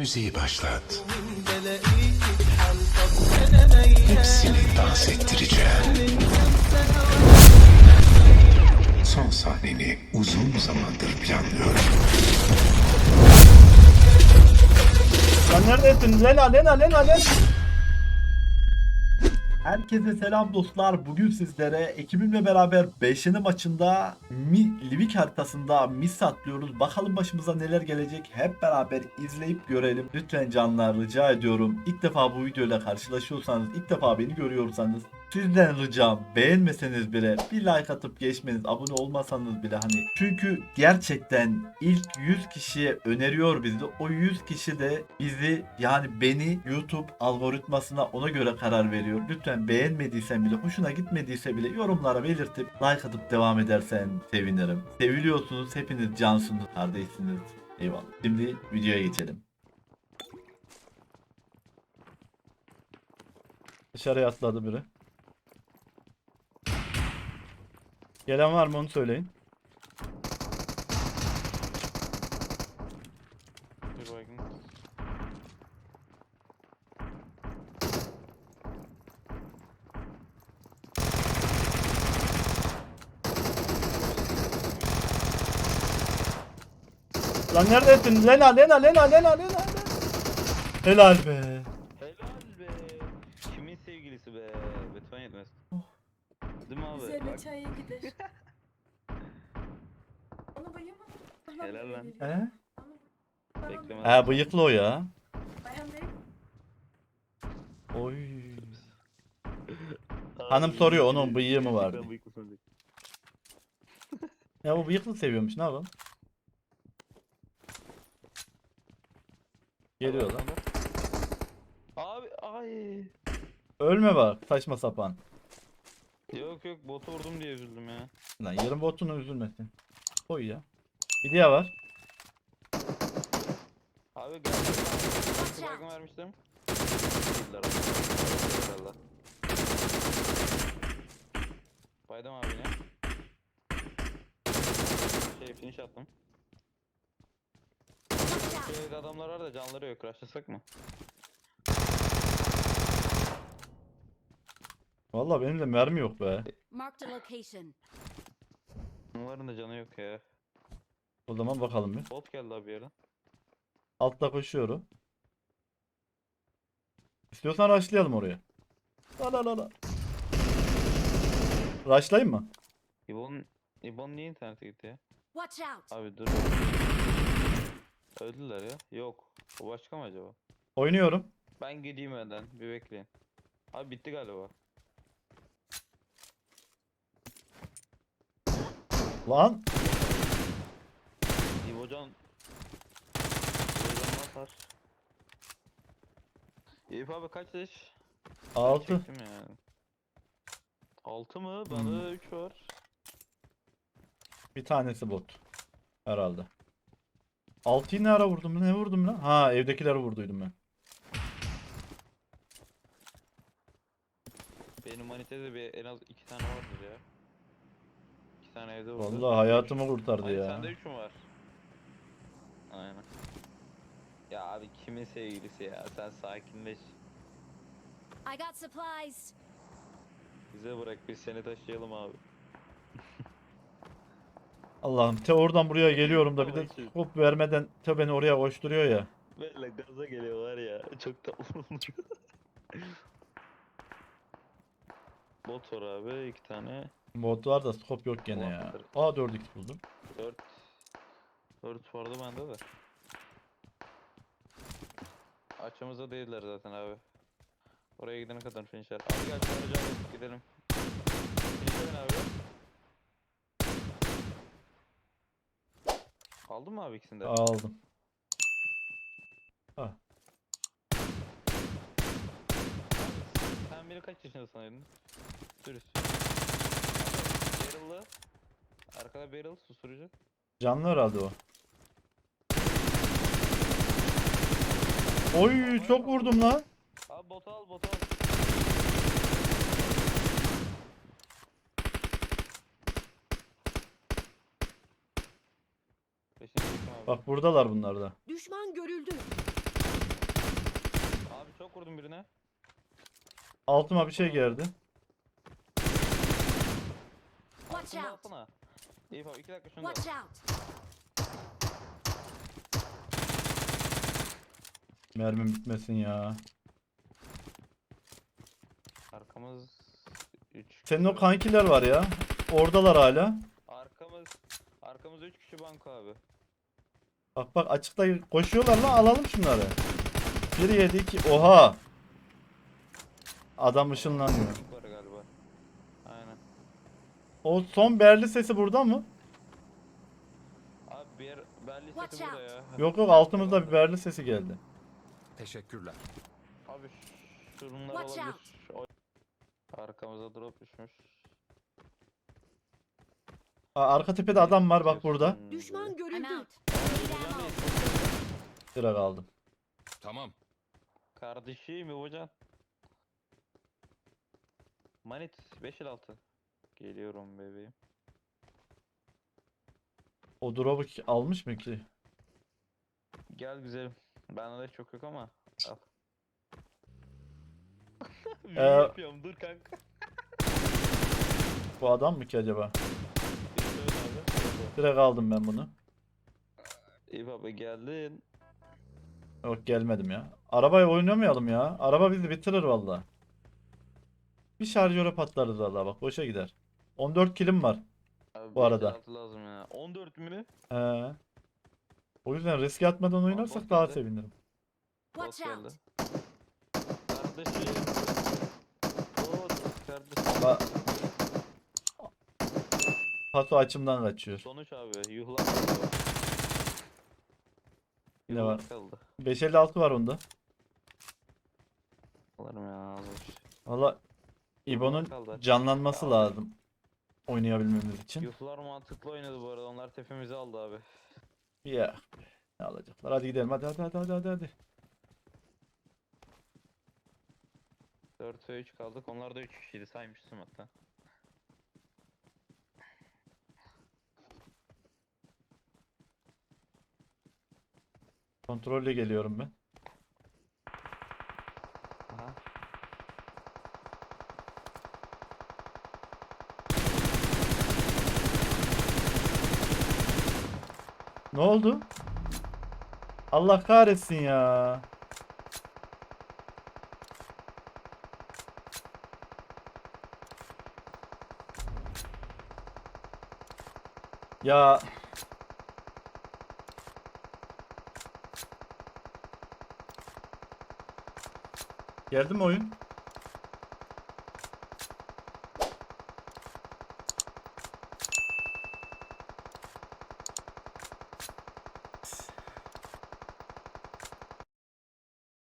Müziği başlat. Hepsini dans ettireceğim. Son sahneni uzun zamandır planlıyorum. Sen neredesin? Lena, Lena, Lena, Lena. Herkese selam dostlar. Bugün sizlere ekibimle beraber 5. maçında Mi, Livik haritasında mis atlıyoruz. Bakalım başımıza neler gelecek. Hep beraber izleyip görelim. Lütfen canlar rica ediyorum. İlk defa bu videoyla karşılaşıyorsanız, ilk defa beni görüyorsanız Sizden ricam beğenmeseniz bile bir like atıp geçmeniz, abone olmasanız bile hani çünkü gerçekten ilk 100 kişiye öneriyor bizi. O 100 kişi de bizi yani beni YouTube algoritmasına ona göre karar veriyor. Lütfen beğenmediysen bile, hoşuna gitmediyse bile yorumlara belirtip like atıp devam edersen sevinirim. Seviliyorsunuz, hepiniz cansınız, kardeşsiniz. Eyvallah. Şimdi videoya geçelim. Dışarıya atladı biri. Gelen var mı onu söyleyin. Bir baygın. Lan neredesin? Lena, Lena, Lena, Lena, Lena. Helal be. Helal be. Kimin sevgilisi be? Beton yetmez. Değil mi abi? Üzerine Bak, çaya gider. Onu bayılma. Bana Helal böyle lan. geliyor. He? Bana- Beklemez. He bıyıklı o ya. Bayan değil. Oy. Hanım soruyor, onun bıyığı mı var diye. Ya bu bıyıklı seviyormuş ne yapalım? Geliyor lan. Abi ay. Ölme bak saçma sapan. Yok yok botu vurdum diye üzüldüm ya. Lan yarın botuna üzülmesin. Koy ya. Bir diğer var. Abi gel. Bir baygın vermiştim. Değiller abi. Baydım abi yine. Şey finish attım. Evde adamlar var da canları yok. Rushlasak mı? Vallahi benim de mermi yok be. Marked a location. Onların da canı yok ya. O zaman bakalım bir. Bot geldi abi bir yerden. Altta koşuyorum. İstiyorsan rushlayalım oraya. La la la la. Rushlayayım mı? İbon, İbon niye internete gitti ya? Watch out! Abi dur. Öldüler ya. Yok. O başka mı acaba? Oynuyorum. Ben gideyim önden. Bir bekleyin. Abi bitti galiba. Lan. İbocan. İbocan atar. Eyüp abi kaç 6. çektim yani. 6 mı? Bende 3 var. Bir tanesi bot. Herhalde. 6'yı ne ara vurdum? Ne vurdum lan? Ha evdekileri vurduydum ben. Benim manitede bir en az 2 tane vardır ya. 2 tane evde vurdu. Vallahi hayatımı kurtardı Hayır, ya. sende 3 mü var? Aynen. Ya abi kimin sevgilisi ya? Sen sakinleş. I got supplies. Bize bırak biz seni taşıyalım abi. Allah'ım te oradan buraya geliyorum da bir de skop vermeden te beni oraya koşturuyor ya. Böyle gaza geliyor var ya. Çok tatlı olmuş. Bot var abi iki tane. Bot var da skop yok gene ya. Vardır. Aa 4x buldum. 4 4 vardı bende de. Açımızda değiller zaten abi. Oraya gidene kadar finisher. Abi gel çağıracağım gidelim. Finisher abi. Aldın mı abi ikisini de? Aldım. Ha. Sen biri kaç yaşında sanıyordun? Sürüs barrel'lı. Arkada barrel susturucu. Canlı herhalde o. Oy çok vurdum lan. Abi botu al botu al. Bak buradalar bunlar da. Düşman görüldü. Abi çok vurdum birine. Altıma bir şey geldi. Watch out. atsana. Abi 2 dakika şunu Watch at. out. Mermim bitmesin ya. Arkamız 3 Senin o kankiler var ya. Oradalar hala. Arkamız arkamız 3 kişi banko abi. Bak bak açıkta koşuyorlar lan alalım şunları. 1 7 2 oha. Adam ışınlanıyor. Bank var galiba. Aynen. O son berli sesi burada mı? Abi bir yer Watch sesi burada out. ya. Yok yok altımızda bir berli sesi geldi. Teşekkürler. Abi şunlar Watch olabilir. O- Arkamıza drop düşmüş. Aa, arka tepede adam var bak burada. I'm out. Need ammo. Sıra kaldım. Tamam. Kardeşim Uğurcan. Manit 5 6. Geliyorum bebeğim. O drop'u ki- almış mı ki? Gel güzelim. Bende de çok yok ama al. Bir Ee, yapıyorum dur kanka. Bu adam mı ki acaba? Bir söyle abi. Direkt aldım ben bunu. İyi baba geldin. Yok gelmedim ya. Arabayı oynamayalım ya. Araba bizi bitirir valla. Bir şarjöre patlarız valla bak boşa gider. 14 kilim var. Abi Bu arada. 556 lazım ya. 14 mü? He. O yüzden riske atmadan oynarsak daha geldi. sevinirim. Watch geldi. out. Kardeşim. Ba Paso açımdan kaçıyor. Sonuç abi yuhlar. Ne var? Kaldı. 556 var onda. Alırım ya olsun. Valla İbo'nun kaldı. canlanması lazım. Oynayabilmemiz için. Yuhlar mantıklı oynadı bu arada. Onlar tepemizi aldı abi. Ya. Ne alacaklar? Hadi gidelim. Hadi hadi hadi hadi hadi. hadi. 4 ve 3 kaldık. Onlar da 3 kişiydi saymıştım hatta. Kontrolle geliyorum ben. Ne oldu? Allah kahretsin ya. Ya Geldi mi oyun?